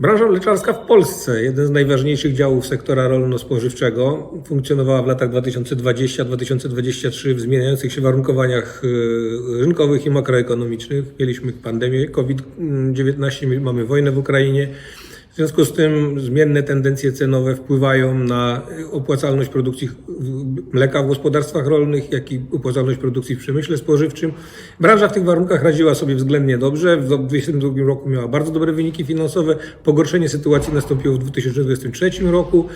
Branża mleczarska w Polsce, jeden z najważniejszych działów sektora rolno-spożywczego, funkcjonowała w latach 2020-2023 w zmieniających się warunkowaniach y, rynkowych i makroekonomicznych. Mieliśmy pandemię COVID-19, mamy wojnę w Ukrainie. W związku z tym zmienne tendencje cenowe wpływają na opłacalność produkcji mleka w gospodarstwach rolnych, jak i opłacalność produkcji w przemyśle spożywczym. Branża w tych warunkach radziła sobie względnie dobrze. W 2022 roku miała bardzo dobre wyniki finansowe. Pogorszenie sytuacji nastąpiło w 2023 roku.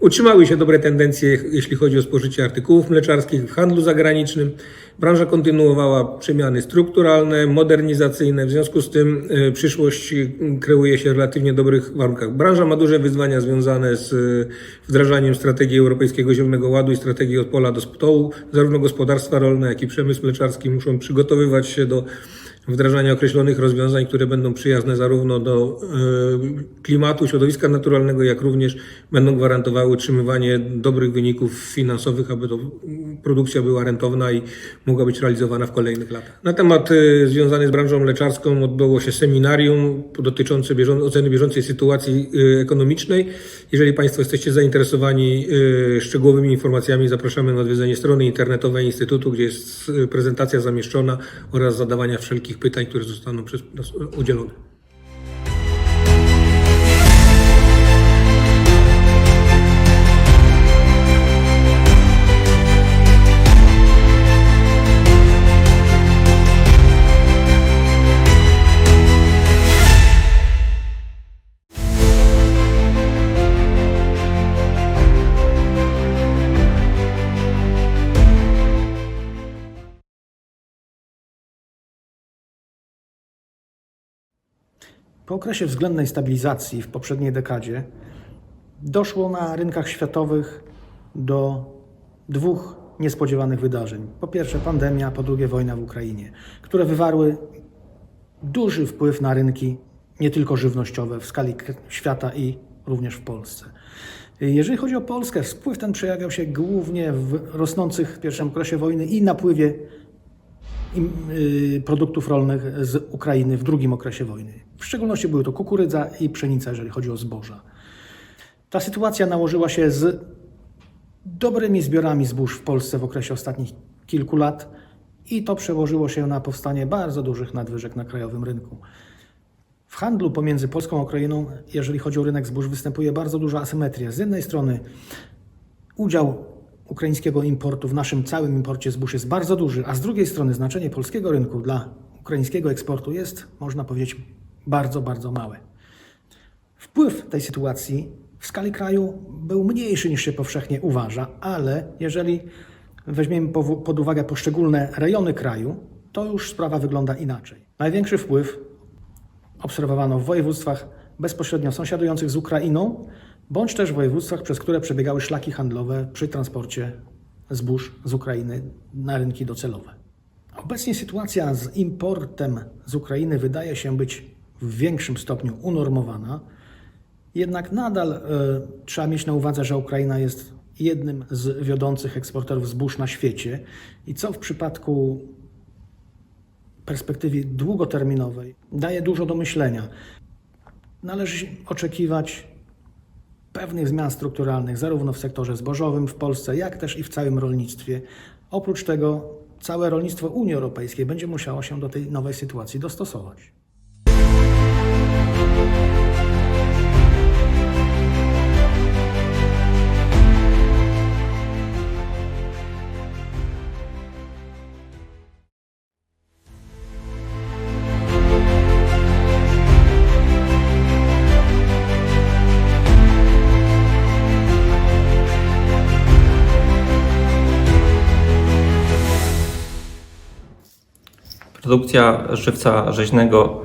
Utrzymały się dobre tendencje, jeśli chodzi o spożycie artykułów mleczarskich w handlu zagranicznym. Branża kontynuowała przemiany strukturalne, modernizacyjne, w związku z tym y, przyszłość kreuje się w relatywnie dobrych warunkach. Branża ma duże wyzwania związane z y, wdrażaniem strategii Europejskiego Zielonego Ładu i strategii od pola do stołu. Zarówno gospodarstwa rolne, jak i przemysł mleczarski muszą przygotowywać się do wdrażania określonych rozwiązań, które będą przyjazne zarówno do e, klimatu, środowiska naturalnego, jak również będą gwarantowały utrzymywanie dobrych wyników finansowych, aby to produkcja była rentowna i mogła być realizowana w kolejnych latach. Na temat e, związany z branżą mleczarską odbyło się seminarium dotyczące bieżą- oceny bieżącej sytuacji e, ekonomicznej. Jeżeli Państwo jesteście zainteresowani szczegółowymi informacjami, zapraszamy na odwiedzenie strony internetowej Instytutu, gdzie jest prezentacja zamieszczona oraz zadawania wszelkich pytań, które zostaną przez nas udzielone. Po okresie względnej stabilizacji w poprzedniej dekadzie doszło na rynkach światowych do dwóch niespodziewanych wydarzeń. Po pierwsze pandemia, po drugie wojna w Ukrainie, które wywarły duży wpływ na rynki nie tylko żywnościowe w skali świata i również w Polsce. Jeżeli chodzi o Polskę, wpływ ten przejawiał się głównie w rosnących w pierwszym okresie wojny i napływie produktów rolnych z Ukrainy w drugim okresie wojny. W szczególności były to kukurydza i pszenica, jeżeli chodzi o zboża. Ta sytuacja nałożyła się z dobrymi zbiorami zbóż w Polsce w okresie ostatnich kilku lat i to przełożyło się na powstanie bardzo dużych nadwyżek na krajowym rynku. W handlu pomiędzy Polską a Ukrainą, jeżeli chodzi o rynek zbóż, występuje bardzo duża asymetria. Z jednej strony udział ukraińskiego importu w naszym całym imporcie zbóż jest bardzo duży, a z drugiej strony znaczenie polskiego rynku dla ukraińskiego eksportu jest, można powiedzieć, bardzo, bardzo małe. Wpływ tej sytuacji w skali kraju był mniejszy niż się powszechnie uważa, ale jeżeli weźmiemy pod uwagę poszczególne rejony kraju, to już sprawa wygląda inaczej. Największy wpływ obserwowano w województwach bezpośrednio sąsiadujących z Ukrainą, bądź też w województwach, przez które przebiegały szlaki handlowe przy transporcie zbóż z Ukrainy na rynki docelowe. Obecnie sytuacja z importem z Ukrainy wydaje się być w większym stopniu unormowana, jednak nadal e, trzeba mieć na uwadze, że Ukraina jest jednym z wiodących eksporterów zbóż na świecie i co w przypadku perspektywie długoterminowej daje dużo do myślenia. Należy oczekiwać pewnych zmian strukturalnych zarówno w sektorze zbożowym w Polsce, jak też i w całym rolnictwie. Oprócz tego całe rolnictwo Unii Europejskiej będzie musiało się do tej nowej sytuacji dostosować. Produkcja żywca rzeźnego,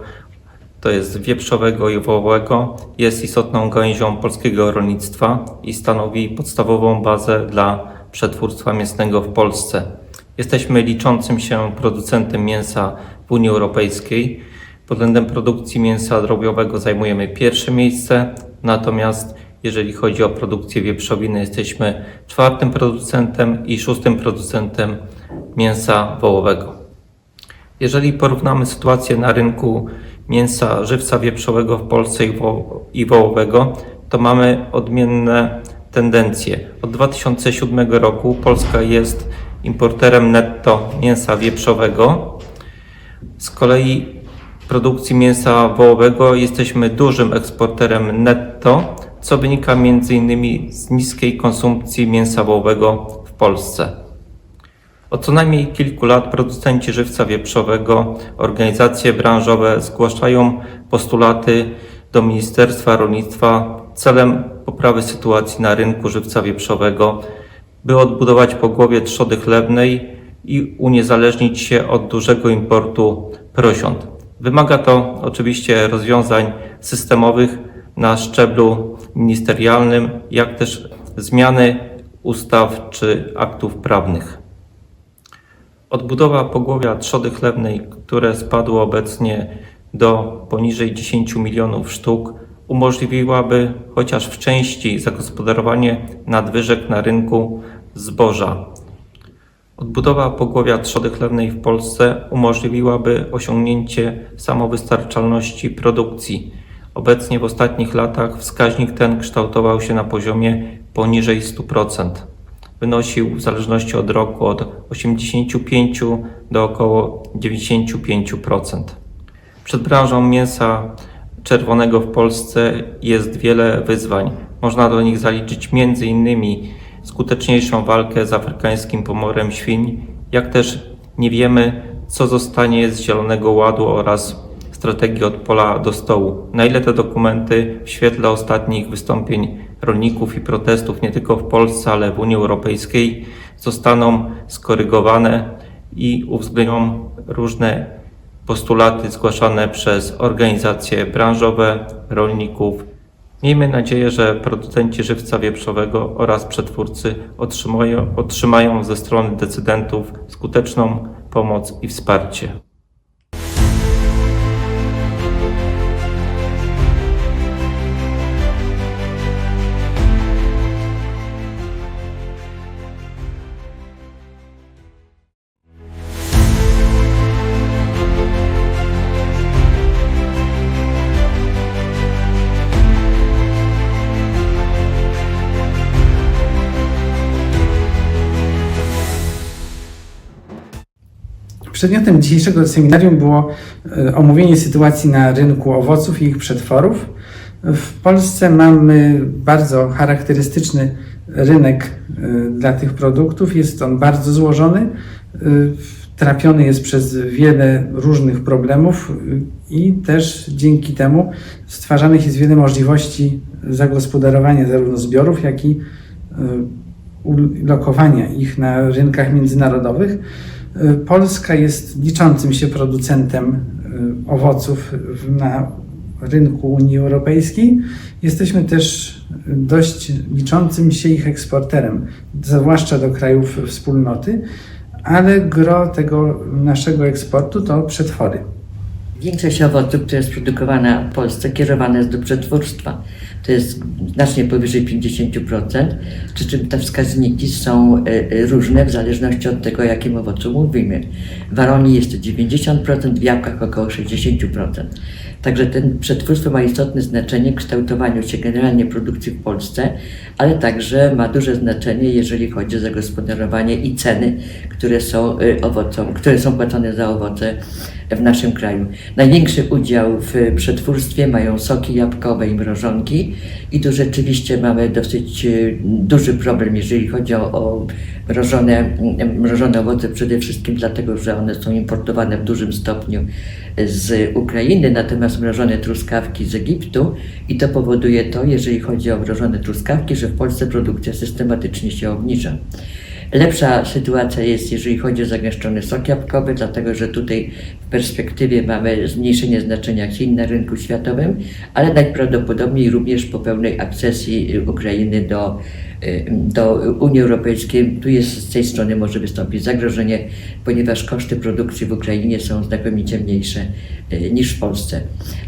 to jest wieprzowego i wołowego, jest istotną gałęzią polskiego rolnictwa i stanowi podstawową bazę dla przetwórstwa mięsnego w Polsce. Jesteśmy liczącym się producentem mięsa w Unii Europejskiej. Pod względem produkcji mięsa drobiowego zajmujemy pierwsze miejsce, natomiast jeżeli chodzi o produkcję wieprzowiny, jesteśmy czwartym producentem i szóstym producentem mięsa wołowego. Jeżeli porównamy sytuację na rynku mięsa żywca wieprzowego w Polsce i wo- i wołowego, to mamy odmienne tendencje. Od 2007 roku Polska jest importerem netto mięsa wieprzowego. Z kolei produkcji mięsa wołowego jesteśmy dużym eksporterem netto, co wynika m.in. z niskiej konsumpcji mięsa wołowego w Polsce. Od co najmniej kilku lat producenci żywca wieprzowego, organizacje branżowe zgłaszają postulaty do Ministerstwa Rolnictwa celem poprawy sytuacji na rynku żywca wieprzowego, by odbudować pogłowie trzody chlewnej i uniezależnić się od dużego importu prosiąt. Wymaga to oczywiście rozwiązań systemowych na szczeblu ministerialnym, jak też zmiany ustaw czy aktów prawnych. Odbudowa pogłowia trzody chlewnej, które spadło obecnie do poniżej 10 milionów sztuk, umożliwiłaby chociaż w części zagospodarowanie nadwyżek na rynku zboża. Odbudowa pogłowia trzody chlewnej w Polsce umożliwiłaby osiągnięcie samowystarczalności produkcji. Obecnie w ostatnich latach wskaźnik ten kształtował się na poziomie poniżej 100% wynosił w zależności od roku od 85 do około 95%. Przed branżą mięsa czerwonego w Polsce jest wiele wyzwań. Można do nich zaliczyć m.in. skuteczniejszą walkę z afrykańskim pomorem świń, jak też nie wiemy, co zostanie z Zielonego Ładu oraz strategii od pola do stołu. Na ile te dokumenty w świetle ostatnich wystąpień rolników i protestów nie tylko w Polsce, ale w Unii Europejskiej zostaną skorygowane i uwzględnią różne postulaty zgłaszane przez organizacje branżowe, rolników. Miejmy nadzieję, że producenci żywca wieprzowego oraz przetwórcy otrzymają, otrzymają ze strony decydentów skuteczną pomoc i wsparcie. Przedmiotem dzisiejszego seminarium było e, omówienie sytuacji na rynku owoców i ich przetworów. W Polsce mamy bardzo charakterystyczny rynek e, dla tych produktów. Jest on bardzo złożony, e, trapiony jest przez wiele różnych problemów i też dzięki temu stwarzanych jest wiele możliwości zagospodarowania zarówno zbiorów, jak i ulokowania ich na rynkach międzynarodowych. Y, Polska jest liczącym się producentem y, owoców na rynku Unii Europejskiej. Jesteśmy też dość liczącym się ich eksporterem, zwłaszcza do krajów wspólnoty, ale gro tego naszego eksportu to przetwory. Większość owoców, która jest produkowana w Polsce, kierowana jest do przetwórstwa. To jest znacznie powyżej 50%, przy czym te wskaźniki są e, e, różne w zależności od tego, o jakim owocu mówimy. W Waronii jest to 90%, w jabłkach około 60%. Także ten przetwórstwo ma istotne znaczenie w kształtowaniu się generalnie produkcji w Polsce, ale także ma duże znaczenie, jeżeli chodzi o zagospodarowanie i ceny, które są y, owocom, które są płacone za owoce w naszym kraju. Największy udział w przetwórstwie mają soki jabłkowe i mrożonki i tu rzeczywiście mamy dosyć y, duży problem, jeżeli chodzi o, o mrożone, mrożone owoce, przede wszystkim dlatego, że one są importowane w dużym stopniu z Ukrainy, natomiast mrożone truskawki z Egiptu i to powoduje to, jeżeli chodzi o mrożone truskawki, że w Polsce produkcja systematycznie się obniża. Lepsza sytuacja jest, jeżeli chodzi o zagęszczony sok jabłkowy, dlatego że tutaj w perspektywie mamy zmniejszenie znaczenia Chin na rynku światowym, ale najprawdopodobniej również po pełnej akcesji Ukrainy do do Unii Europejskiej. Tu jest z tej strony może wystąpić zagrożenie, ponieważ koszty produkcji w Ukrainie są znakomicie mniejsze y, niż w Polsce.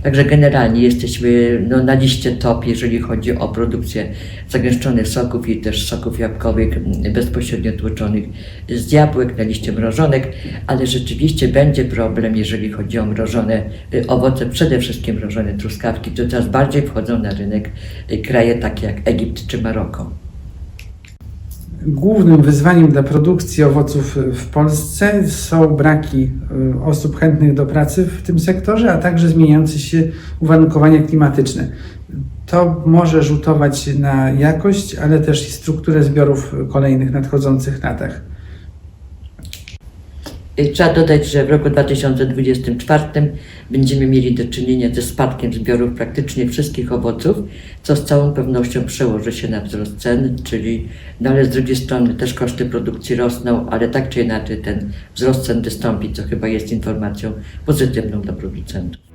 Także generalnie jesteśmy no, na liście top, jeżeli chodzi o produkcję zagęszczonych soków i też soków jabłkowych mm, bezpośrednio tłoczonych z jabłek na liście mrożonek, ale rzeczywiście będzie problem, jeżeli chodzi o mrożone y, owoce, przede wszystkim mrożone truskawki, to teraz bardziej wchodzą na rynek y, kraje takie jak Egipt czy Maroko. Głównym wyzwaniem dla produkcji owoców w Polsce są braki y, osób chętnych do pracy w tym sektorze, a także zmieniające się uwarunkowania klimatyczne. To może rzutować na jakość, ale też i strukturę zbiorów w kolejnych nadchodzących latach. Y, Trzeba dodać, że w roku 2024 będziemy mieli do czynienia ze spadkiem zbiorów praktycznie wszystkich owoców, co z całą pewnością przełoży się na wzrost cen, czyli no ale z drugiej strony też koszty produkcji rosną, ale tak czy inaczej ten wzrost cen wystąpi, co chyba jest informacją pozytywną dla producentów.